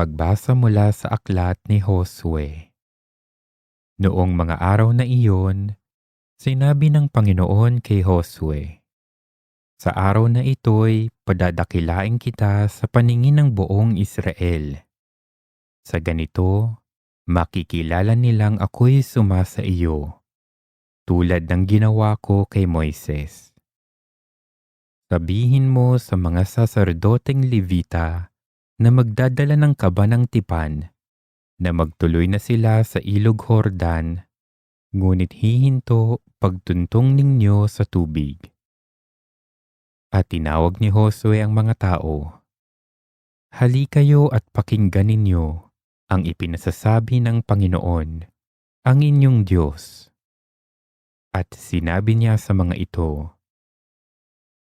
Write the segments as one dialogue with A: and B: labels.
A: Pagbasa mula sa aklat ni Josue. Noong mga araw na iyon, sinabi ng Panginoon kay Josue, Sa araw na ito'y padadakilain kita sa paningin ng buong Israel. Sa ganito, makikilala nilang ako'y sumasa iyo, tulad ng ginawa ko kay Moises. Sabihin mo sa mga saserdoteng Levita na magdadala ng kaba ng tipan, na magtuloy na sila sa ilog Hordan, ngunit hihinto pagtuntong ninyo sa tubig. At tinawag ni Josue ang mga tao, Hali kayo at pakinggan ninyo ang ipinasasabi ng Panginoon, ang inyong Diyos. At sinabi niya sa mga ito,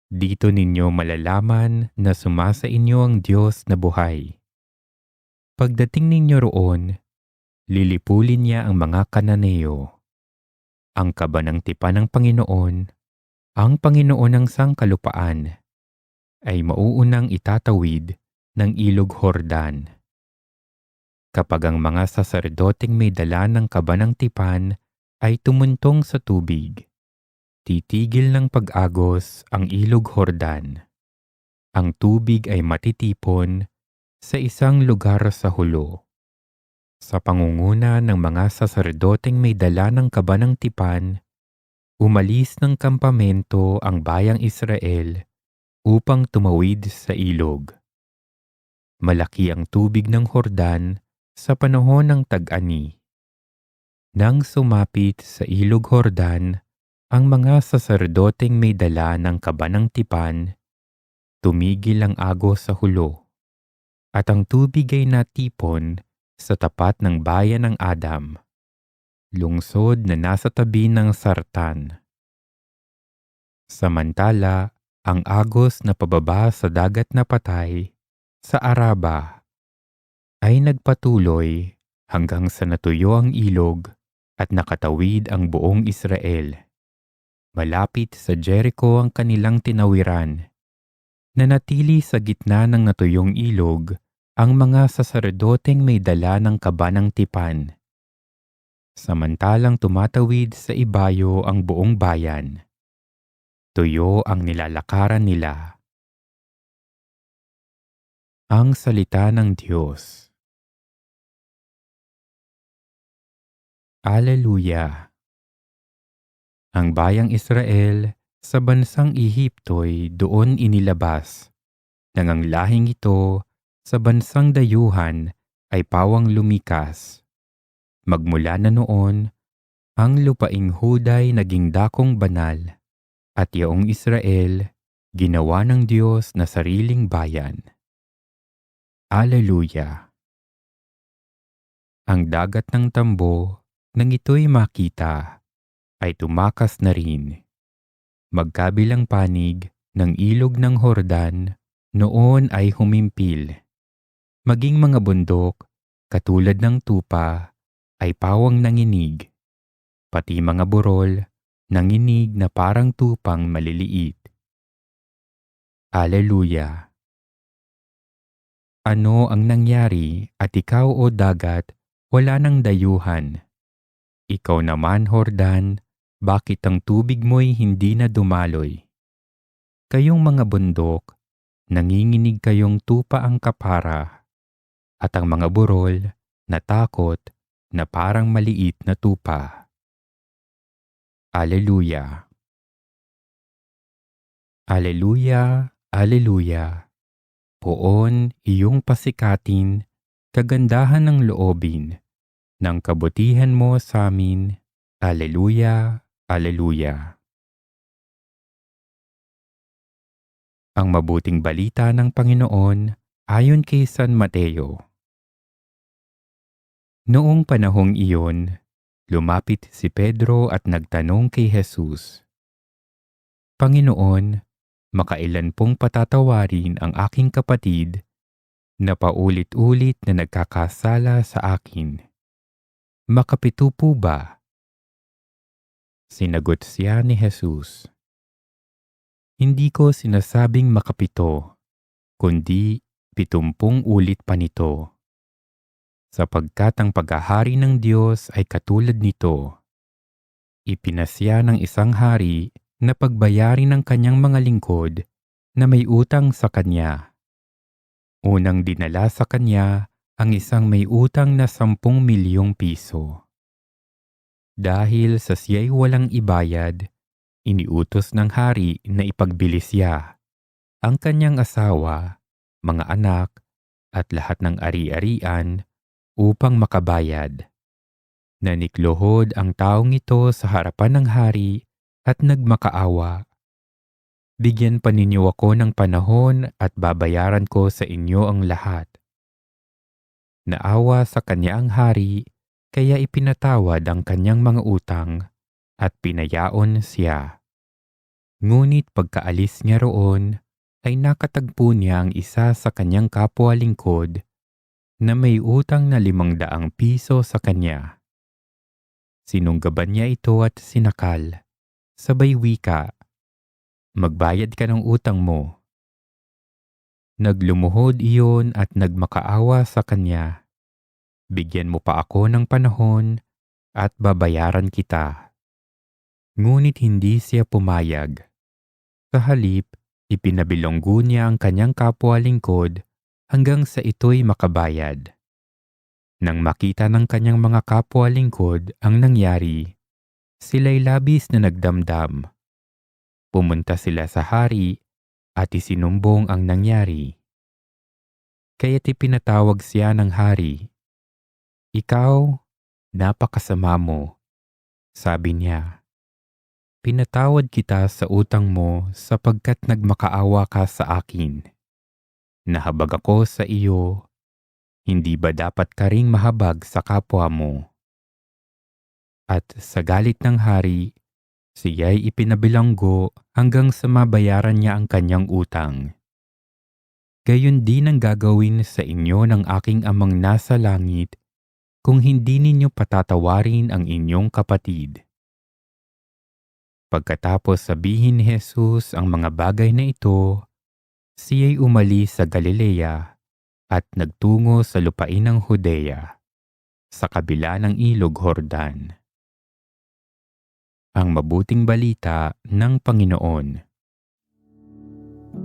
A: dito ninyo malalaman na sumasa inyo ang Diyos na buhay. Pagdating ninyo roon, lilipulin niya ang mga kananeo. Ang kaba ng tipan ng Panginoon, ang Panginoon ng sangkalupaan, ay mauunang itatawid ng ilog Hordan. Kapag ang mga saserdoteng may dala ng kaba ng tipan ay tumuntong sa tubig, Titigil ng pag-agos ang ilog Hordan. Ang tubig ay matitipon sa isang lugar sa hulo. Sa pangunguna ng mga saserdoteng may dala ng kaba ng tipan, umalis ng kampamento ang bayang Israel upang tumawid sa ilog. Malaki ang tubig ng Hordan sa panahon ng tag-ani. Nang sumapit sa ilog Hordan, ang mga saserdoteng may dala ng kaba ng tipan, tumigil ang agos sa hulo, at ang tubig ay natipon sa tapat ng bayan ng Adam, lungsod na nasa tabi ng Sartan. Samantala, ang agos na pababa sa dagat na patay sa Araba ay nagpatuloy hanggang sa natuyo ang ilog at nakatawid ang buong Israel. Malapit sa Jericho ang kanilang tinawiran. Nanatili sa gitna ng natuyong ilog ang mga saserdoteng may dala ng kaba ng tipan. Samantalang tumatawid sa ibayo ang buong bayan. Tuyo ang nilalakaran nila. Ang Salita ng Diyos Alleluia! Ang bayang Israel sa bansang Ehipto'y doon inilabas, nang ang lahing ito sa bansang dayuhan ay pawang lumikas. Magmula na noon, ang lupaing Huday naging dakong banal, at yaong Israel ginawa ng Diyos na sariling bayan. Alleluia! Ang dagat ng tambo nang ito'y makita ay tumakas na rin. Magkabilang panig ng ilog ng Hordan noon ay humimpil. Maging mga bundok, katulad ng tupa, ay pawang nanginig. Pati mga burol, nanginig na parang tupang maliliit. Alleluia! Ano ang nangyari at ikaw o dagat wala nang dayuhan? Ikaw naman, Hordan, bakit ang tubig mo'y hindi na dumaloy? Kayong mga bundok, nanginginig kayong tupa ang kapara, at ang mga burol, natakot na parang maliit na tupa. Aleluya! Aleluya! Aleluya! Poon iyong pasikatin, kagandahan ng loobin, ng kabutihan mo sa amin. Aleluya! Aleluya! Ang mabuting balita ng Panginoon ayon kay San Mateo. Noong panahong iyon, lumapit si Pedro at nagtanong kay Jesus, Panginoon, makailan pong patatawarin ang aking kapatid na paulit-ulit na nagkakasala sa akin? Makapito po ba? Sinagot siya ni Jesus. Hindi ko sinasabing makapito, kundi pitumpung ulit pa nito. sapagkat ang paghahari ng Diyos ay katulad nito. Ipinasya ng isang hari na pagbayarin ng kanyang mga lingkod na may utang sa kanya. Unang dinala sa kanya ang isang may utang na sampung milyong piso. Dahil sa siya'y walang ibayad, iniutos ng hari na ipagbilis siya ang kanyang asawa, mga anak, at lahat ng ari-arian upang makabayad. Naniklohod ang taong ito sa harapan ng hari at nagmakaawa. Bigyan pa ninyo ako ng panahon at babayaran ko sa inyo ang lahat. Naawa sa kanya ang hari, kaya ipinatawad ang kanyang mga utang at pinayaon siya. Ngunit pagkaalis niya roon, ay nakatagpo niya ang isa sa kanyang kapwa lingkod na may utang na limang daang piso sa kanya. Sinunggaban niya ito at sinakal. Sabay wika, Magbayad ka ng utang mo. Naglumuhod iyon at nagmakaawa sa kanya. Bigyan mo pa ako ng panahon at babayaran kita. Ngunit hindi siya pumayag. Sa halip, ipinabilonggo niya ang kanyang kapwa lingkod hanggang sa ito'y makabayad. Nang makita ng kanyang mga kapwa lingkod ang nangyari, sila'y labis na nagdamdam. Pumunta sila sa hari at isinumbong ang nangyari. Kaya't ipinatawag siya ng hari. Ikaw, napakasama mo, sabi niya. Pinatawad kita sa utang mo sapagkat nagmakaawa ka sa akin. Nahabag ako sa iyo, hindi ba dapat ka ring mahabag sa kapwa mo? At sa galit ng hari, siya'y ipinabilanggo hanggang sa mabayaran niya ang kanyang utang. Gayon din ang gagawin sa inyo ng aking amang nasa langit kung hindi ninyo patatawarin ang inyong kapatid. Pagkatapos sabihin ni Jesus ang mga bagay na ito, siya'y umalis sa Galilea at nagtungo sa lupain ng Judea, sa kabila ng ilog Hordan. Ang mabuting balita ng Panginoon